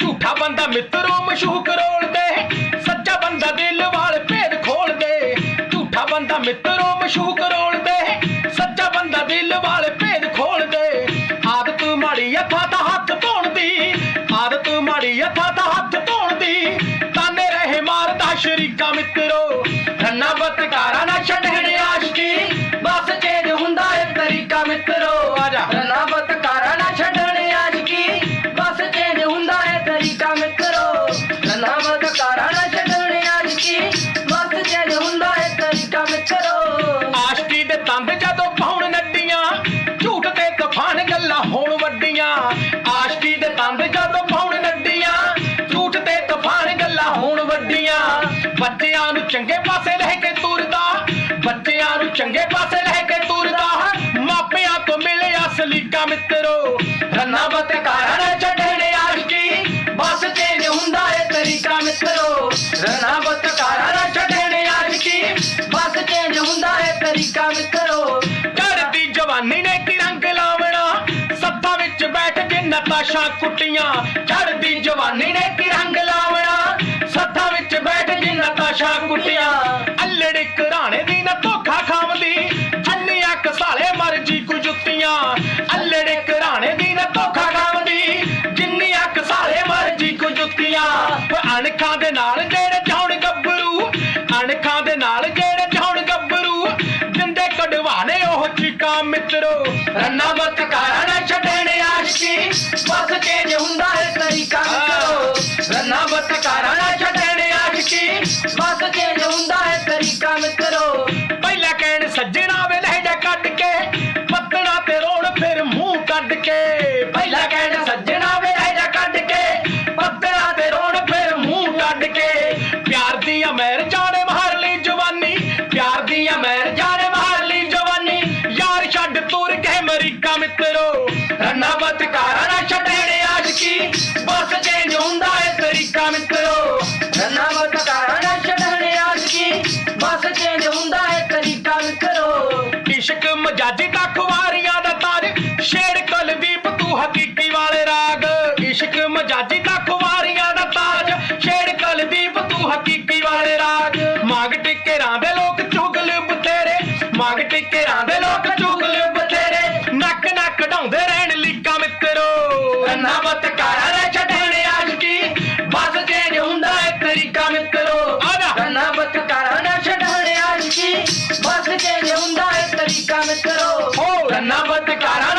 ਝੂਠਾ ਬੰਦਾ ਮਿੱਤਰੋਂ ਮਸ਼ੂਕ ਰੋਲ ਦੇ, ਸੱਚਾ ਬੰਦਾ ਦਿਲ ਵਾਲ ਭੇਦ ਖੋਲ ਦੇ। ਝੂਠਾ ਬੰਦਾ ਮਿੱਤਰੋਂ ਮਸ਼ੂਕ ਰੋਲ ਦੇ, ਸੱਚਾ ਬੰਦਾ ਦਿਲ ਵਾਲ ਭੇਦ ਖੋਲ ਦੇ। ਆਦਤ ਮਾੜੀ ਅੱਖਾਂ ਦਾ ਹੱਥ ਧੋਣ ਦੀ, ਆਦਤ ਮਾੜੀ ਅੱਖਾਂ ਦਾ ਹੱਥ ਧੋਣ ਦੀ। ਤਾਨੇ ਰਹੇ ਮਾਰਦਾ ਸ਼ਰੀਕਾ ਮਿੱਤਰੋ ਚੰਗੇ ਪਾਸੇ ਲੈ ਕੇ ਤੁਰਦਾ ਬੱਚਿਆਂ ਨੂੰ ਚੰਗੇ ਪਾਸੇ ਲੈ ਕੇ ਤੁਰਦਾ। ਮਾਪਿਆਂ ਤੋਂ ਮਿਲਿਆ ਸਲੀਕਾ ਮਿੱਤਰੋ, ਰੰਨਾ ਬਤਕਾਰਾਂ ਨਾ ਛੱਡਣ ਆਸ਼ਕੀ। ਬਸ ਚੇਂਜ ਹੁੰਦਾ ਏ ਤਰੀਕਾ ਮਿੱਤਰੋ, ਰਨਾ ਬਤਕਾਰਾ ਨਾ ਛੱਡਣ ਆਸ਼ਕੀ। ਬਸ ਚੇਂਜ ਹੁੰਦਾ ਹੈ ਤਰੀਕਾ ਮਿੱਤਰੋ। ਚੜਦੀ ਜਵਾਨੀ ਨੇ ਕੀ ਰੰਗ ਲਾਵਣਾ ਸੱਤਾ ਵਿੱਚ ਬੈਠ ਕੇ ਨਤਾਸ਼ਾ ਕੁੱਟੀਆਂ। ਚੜਦੀ ਕੇ ਨਤਾਸ਼ਾ ਕੁੱਟੀਆਂ ਘਰਾਣੇ ਦੀ ਨਾ ਧੋਖਾ ਖਾਵਦੀ। ਜੰਨੀਆਂ ਕਸਾਲੇ ਮਰਜ਼ੀ ਕੁ ਜੁੱਤੀਆਂ। ਅੱਲੜ ਘਰਾਣੇ ਦੀ ਨਾ ਧੋਖਾ ਖਾਵਦੀ। ਜਿੰਨੀਆਂ ਕਸਾਲੇ ਮਰਜ਼ੀ ਕੁ ਜੁੱਤੀਆਂ। ਓਏ ਅਣਖਾਂ ਦੇ ਨਾਲ ਜਿਹੜੇ ਜਾਉਣ ਗੱਭਰੂ, ਅਣਖਾਂ ਦੇ ਨਾਲ ਜਿਹੜੇ ਜਾਉਣ ਗੱਭਰੂ ਜਿੰਦੇ ਕਢਵਾਣੇ ਉਹ ਚੀਕਾਂ ਮਿੱਤਰੋ। ਰੰਨਾ ਬਤਕਾਰਾਂ ਕੱਢ ਕੇ, ਪਹਿਲਾਂ ਕਹਿਣ ਸੱਜਣਾ ਵੇ ਲਹਿਜਾ ਕੱਢ ਕੇ ਪੱਤਣਾ ਤੇ ਰੋਣ ਫਿਰ ਮੂੰਹ ਕੱਢ ਕੇ। ਪਿਆਰ ਦੀ ਅਮਰ ਜਾਣੇ ਮਾਰ ਲਈ ਜਵਾਨੀ, ਪਿਆਰ ਦੀ ਅਮਰ ਜਾਣੇ ਮਾਰ ਲਈ ਜਵਾਨੀ। ਯਾਰ ਛੱਡ ਤੁਰ ਕੇ ਅਮਰੀਕਾ ਮਿੱਤਰੋ, ਰੰਨਾ ਬਤਕਾਰਾਂ ਨਾ ਛੱਡਣ ਆਸ਼ਕੀ ਬਸ ਚੇਂਜ ਹੁੰਦਾ ਹੈ ਤਰੀਕਾ ਮਿੱਤਰੋ, ਰਨਾ ਬਤਕਾਰਾ ਨਾ ਛੱਡਣ ਆਸ਼ਕੀ ਬਸ ਚੇਂਜ ਹੁੰਦਾ ਹੈ ਤਰੀਕਾ ਮਿੱਤਰੋ। ਇਸ਼ਕ ਮਜਾਜੀ ਦਾ ਖੁਵਾਰੀਆਂ ਮੰਗ ਟਿੱਕੇ ਰਾਂ ਦੇ ਲੋਕ ਚੁਗਲ ਬਤੇਰੇ ਨੱਕ ਨੱਕ ਢਾਉਂਦੇ ਰਹਿਣ ਲੀਕਾ ਮਿੱਤਰੋ। ਰੰਨਾ ਬਤਕਾਰਾ ਨਾ ਛੱਡਣ ਆਸ਼ਕੀ। ਬਸ ਚੇਂਜ ਹੁੰਦਾ ਹੈ ਤਰੀਕਾ ਮਿੱਤਰੋ। ਆਦਾ ਰਨਾ ਬਤਕਾਰਾ ਨਾ ਛੱਡਣ ਬਸ ਚੇਂਜ ਹੁੰਦਾ ਤਰੀਕਾ ਮਿੱਤਰੋ। ਓ ਰੰਨਾ ਬਤਕਾਰਾਂ ਨਾ ਛੱਡਣ